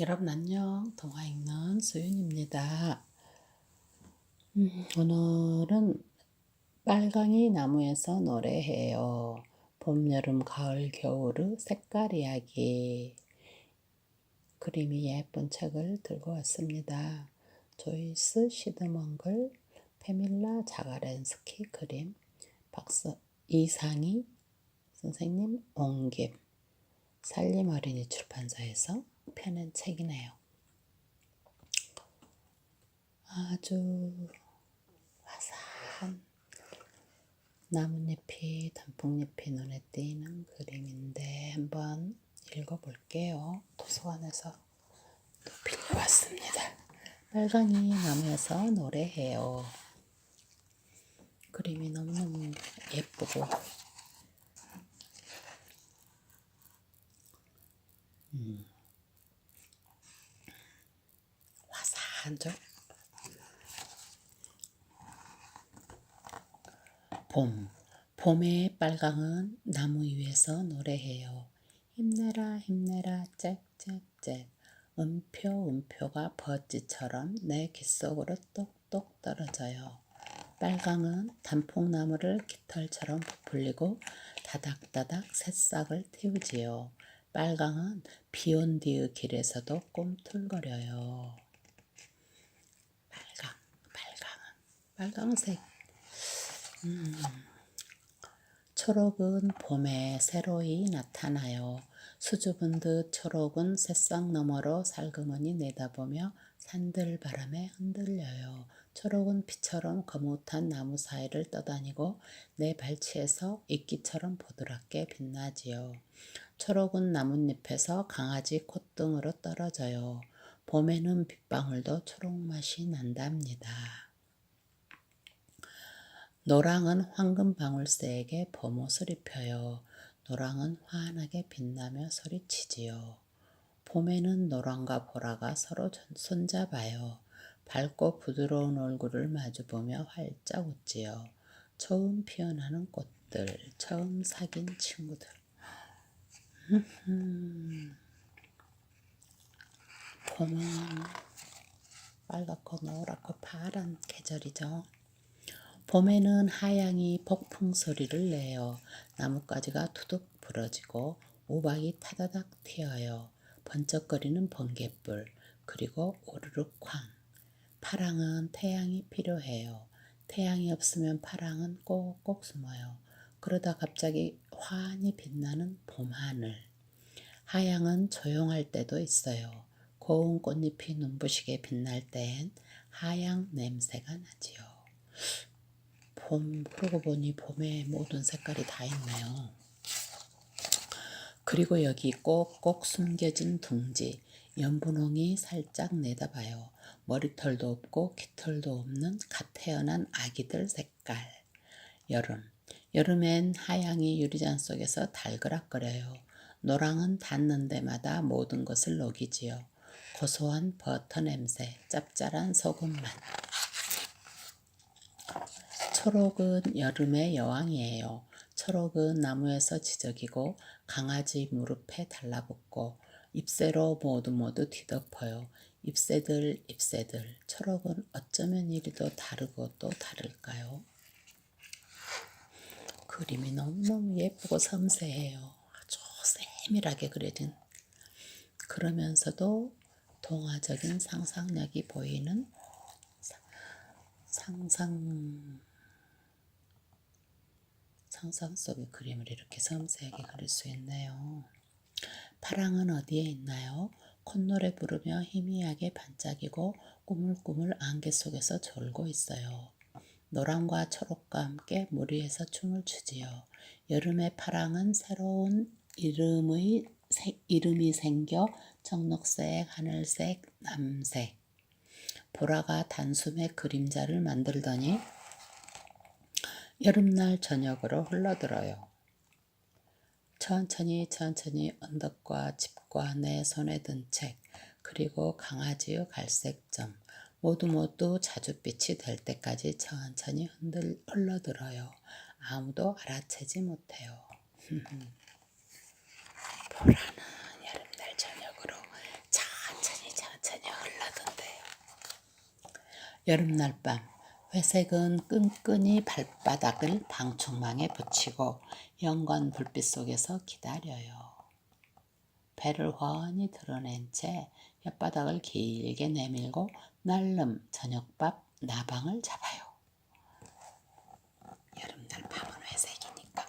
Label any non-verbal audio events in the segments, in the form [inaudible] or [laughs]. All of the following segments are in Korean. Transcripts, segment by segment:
여러분 안녕. 동화 읽는 수윤입니다. 음, 오늘은 빨강이 나무에서 노래해요. 봄, 여름, 가을, 겨울의 색깔 이야기. 그림이 예쁜 책을 들고 왔습니다. 조이스 시드먼글, 페밀라 자가렌스키 그림, 박사 이상희 선생님 옹김, 살림 어린이 출판사에서 펴낸 책이네요. 아주 화사한 나뭇잎이 단풍잎이 눈에 띄는 그림인데 한번 읽어볼게요. 도서관에서 또 빌려왔습니다. 빨강이 나무에서 노래해요. 그림이 너무너무 예쁘고 음. 화사하죠? 봄. 봄의 빨강은 나무 위에서 노래해요. 힘내라 힘내라 짹짹짹 음표 음표가 버찌처럼 내 귓속으로 똑똑 떨어져요. 빨강은 단풍나무를 깃털처럼 부풀리고 다닥다닥 새싹을 틔우지요. 빨강은 비온 뒤의 길에서도 꿈틀거려요. 빨강, 빨강색. 음. 초록은 봄에 새로이 나타나요. 수줍은 듯 초록은 새싹 너머로 살그머니 내다보며 산들바람에 흔들려요. 초록은 피처럼 거뭇한 나무 사이를 떠다니고 내 발치에서 이끼처럼 보드랍게 빛나지요. 초록은 나뭇잎에서 강아지 콧등으로 떨어져요. 봄에는 빗방울도 초록 맛이 난답니다. 노랑은 황금 방울새에게 봄옷을 입혀요. 노랑은 환하게 빛나며 소리치지요. 봄에는 노랑과 보라가 서로 손잡아요. 밝고 부드러운 얼굴을 마주보며 활짝 웃지요. 처음 피어나는 꽃들, 처음 사귄 친구들. [laughs] 봄은 빨갛고 노랗고 파란 계절이죠. 봄에는 하양이 폭풍 소리를 내요. 나뭇가지가 투둑 부러지고 우박이 타다닥 튀어요. 번쩍거리는 번개불 그리고 오르르 쾅. 파랑은 태양이 필요해요. 태양이 없으면 파랑은 꼭꼭 숨어요. 그러다 갑자기 환히 빛나는 봄하늘. 하양은 조용할 때도 있어요. 고운 꽃잎이 눈부시게 빛날 땐 하양 냄새가 나지요. 봄, 그러고 보니 봄에 모든 색깔이 다 있네요. 그리고 여기 꼭꼭 숨겨진 둥지, 연분홍이 살짝 내다봐요. 머리털도 없고 깃털도 없는 갓 태어난 아기들 색깔. 여름. 여름엔 하양이 유리잔 속에서 달그락거려요. 노랑은 닿는 데마다 모든 것을 녹이지요. 고소한 버터 냄새, 짭짤한 소금 맛. 초록은 여름의 여왕이에요. 초록은 나무에서 지저귀고 강아지 무릎에 달라붙고 잎새로 모두 모두 뒤덮어요. 잎새들 잎새들 초록은 어쩌면 이리도 다르고 또 다를까요? 그림이 너무너무 예쁘고 섬세해요. 아주 세밀하게 그려진 그러면서도 동화적인 상상력이 보이는 상상 상상 속의 그림을 이렇게 섬세하게 그릴 수 있네요. 파랑은 어디에 있나요? 콧노래 부르며 희미하게 반짝이고 꾸물꾸물 안개 속에서 졸고 있어요. 노랑과 초록과 함께 물 위에서 춤을 추지요. 여름의 파랑은 새로운 이름의 이름이 생겨 청록색, 하늘색, 남색. 보라가 단숨에 그림자를 만들더니 여름날 저녁으로 흘러들어요. 천천히 천천히 언덕과 집과 내 손에 든 책, 그리고 강아지의 갈색점, 모두 모두 자줏빛이 될 때까지 천천히 흔들, 흘러들어요. 아무도 알아채지 못해요. [laughs] 보라는 여름날 저녁으로 천천히 천천히 흘러던데요. 여름날 밤, 회색은 끈끈이 발바닥을 방충망에 붙이고 연관 불빛 속에서 기다려요. 배를 훤히 드러낸 채 혓바닥을 길게 내밀고 날름 저녁밥 나방을 잡아요. 여름날 밤은 회색이니까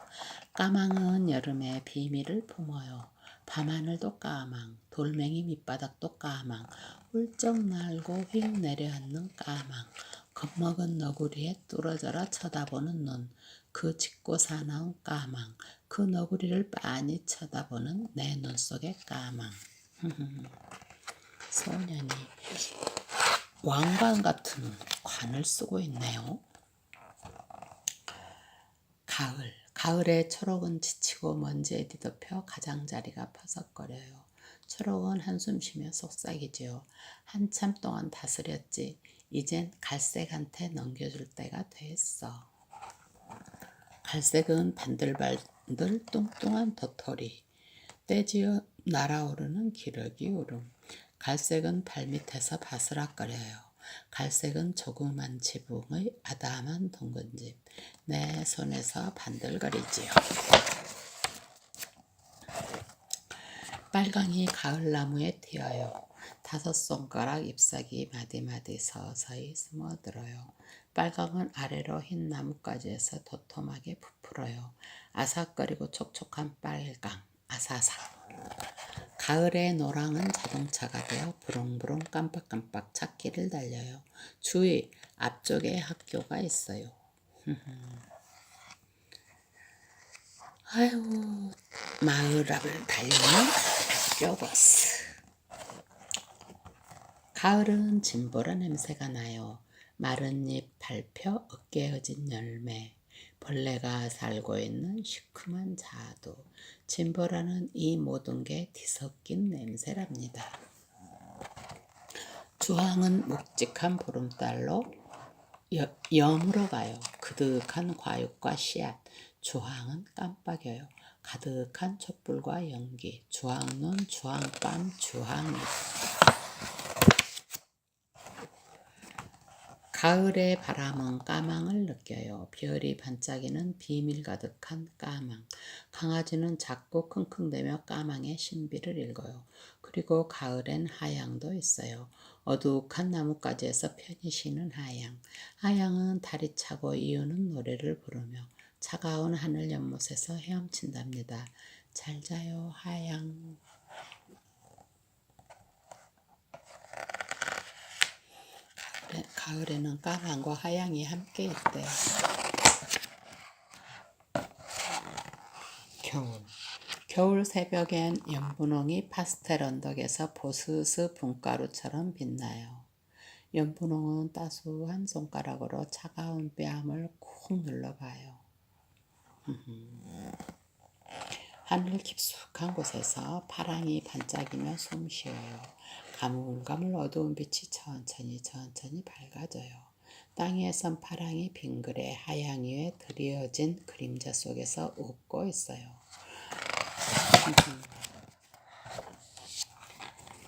까망은 여름의 비밀을 품어요. 밤하늘도 까망, 돌멩이 밑바닥도 까망, 훌쩍 날고 휙 내려앉는 까망, 겁먹은 너구리에 뚫어져라 쳐다보는 눈, 그 짙고 사나운 까망, 그 너구리를 빤히 쳐다보는 내 눈 속의 까망. [laughs] 소년이 왕관 같은 관을 쓰고 있네요. 가을, 가을에 초록은 지치고 먼지에 뒤덮여 가장자리가 퍼석거려요. 초록은 한숨 쉬며 속삭이지요. 한참 동안 다스렸지. 이젠 갈색한테 넘겨줄 때가 됐어. 갈색은 반들반들 뚱뚱한 도토리. 떼지어 날아오르는 기러기 울음. 갈색은 발밑에서 바스락거려요. 갈색은 조그만 지붕의 아담한 둥근집. 내 손에서 반들거리지요. 빨강이 가을나무에 튀어요. 다섯 손가락 잎사귀 마디마디 서서히 스며들어요. 빨강은 아래로 흰 나뭇가지에서 도톰하게 부풀어요. 아삭거리고 촉촉한 빨강, 아사삭. 가을의 노랑은 자동차가 되어 부릉부릉 깜빡깜빡 찾기를 달려요. 주위 앞쪽에 학교가 있어요. [laughs] 아유 마을 앞을 달리는 학교 버스. 가을은 진보라 냄새가 나요. 마른 잎 밟혀 으깨어진 열매. 벌레가 살고 있는 시큼한 자두. 진보라는 이 모든 게 뒤섞인 냄새랍니다. 주황은 묵직한 보름달로 여, 여물어 가요. 그득한 과육과 씨앗. 주황은 깜빡여요. 가득한 촛불과 연기. 주황눈, 주황밤, 주황잎. 가을의 바람은 까망을 느껴요. 별이 반짝이는 비밀 가득한 까망. 강아지는 작고 킁킁대며 까망의 신비를 읽어요. 그리고 가을엔 하양도 있어요. 어둑한 나뭇가지에서 편히 쉬는 하양. 하양은 다리 차고 이유는 노래를 부르며 차가운 하늘 연못에서 헤엄친답니다. 잘 자요 하양. 가을에는 까만과 하양이 함께 있대요. 겨울. 겨울 새벽엔 연분홍이 파스텔 언덕에서 보스스 분가루처럼 빛나요. 연분홍은 따스한 손가락으로 차가운 뺨을 쿵 눌러봐요. 하늘 깊숙한 곳에서 파랑이 반짝이며 숨 쉬어요. 가물가물 어두운 빛이 천천히 천천히 밝아져요. 땅 위에 선 파랑이 빙그레 하양 위에 드리어진 그림자 속에서 웃고 있어요. [laughs]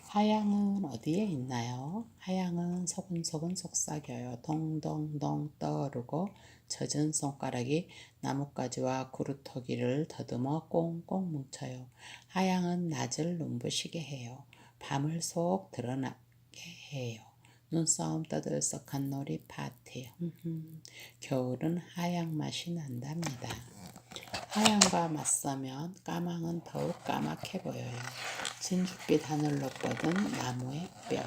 하양은 어디에 있나요? 하양은 소근소근 속삭여요. 동동동 떠오르고 젖은 손가락이 나뭇가지와 구루터기를 더듬어 꽁꽁 뭉쳐요. 하양은 낮을 눈부시게 해요. 밤을 속 드러나게 해요. 눈싸움 떠들썩한 놀이 파티. 겨울은 하양 맛이 난답니다. 하양과 맞서면 까망은 더욱 까맣게 보여요. 진주빛 하늘로 뻗은 나무의 뼈.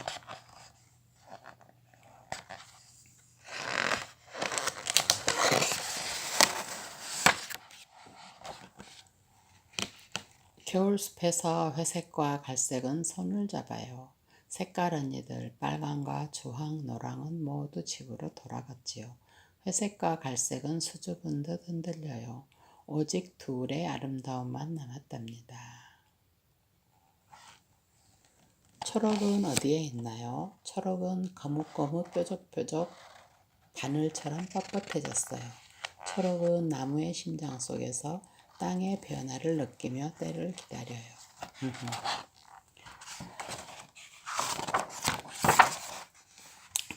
겨울 숲에서 회색과 갈색은 손을 잡아요. 색깔 언니들 빨강과 주황, 노랑은 모두 집으로 돌아갔지요. 회색과 갈색은 수줍은 듯 흔들려요. 오직 둘의 아름다움만 남았답니다. 초록은 어디에 있나요? 초록은 거뭇거뭇 뾰족뾰족 바늘처럼 뻣뻣해졌어요. 초록은 나무의 심장 속에서 땅의 변화를 느끼며 때를 기다려요.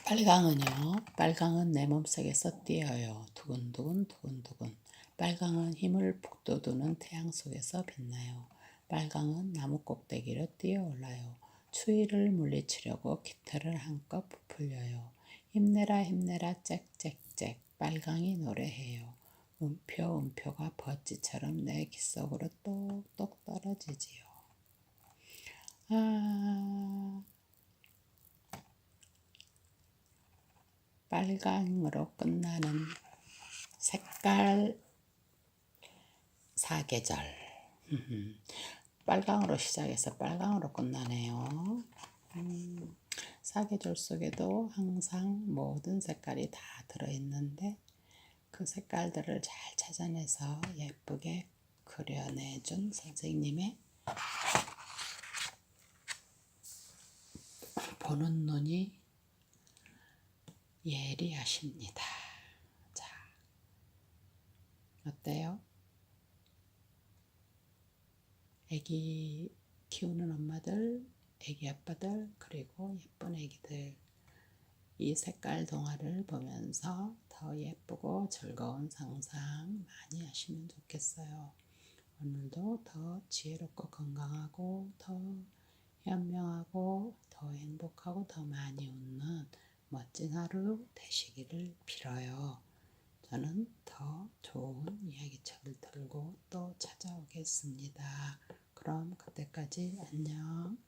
빨강은요. 빨강은 내 몸속에서 뛰어요. 두근두근 두근두근. 빨강은 힘을 북돋우는 태양 속에서 빛나요. 빨강은 나무 꼭대기로 뛰어올라요. 추위를 물리치려고 깃털을 한껏 부풀려요. 힘내라 힘내라 짹짹짹 빨강이 노래해요. 음표 음표가 버찌처럼 내 귓속으로 똑똑 떨어지지요. 아 빨강으로 끝나는 색깔 사계절. 빨강으로 시작해서 빨강으로 끝나네요. 음, 사계절 속에도 항상 모든 색깔이 다 들어있는데 그 색깔들을 잘 찾아내서 예쁘게 그려내준 선생님의 보는 눈이 예리하십니다. 자, 어때요? 애기 키우는 엄마들, 애기 아빠들, 그리고 예쁜 애기들. 이 색깔 동화를 보면서 더 예쁘고 즐거운 상상 많이 하시면 좋겠어요. 오늘도 더 지혜롭고 건강하고 더 현명하고 더 행복하고 더 많이 웃는 멋진 하루 되시기를 빌어요. 저는 더 좋은 이야기책을 들고 또 찾아오겠습니다. 그럼 그때까지 안녕.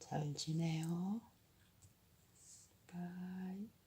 잘 지내요. バイ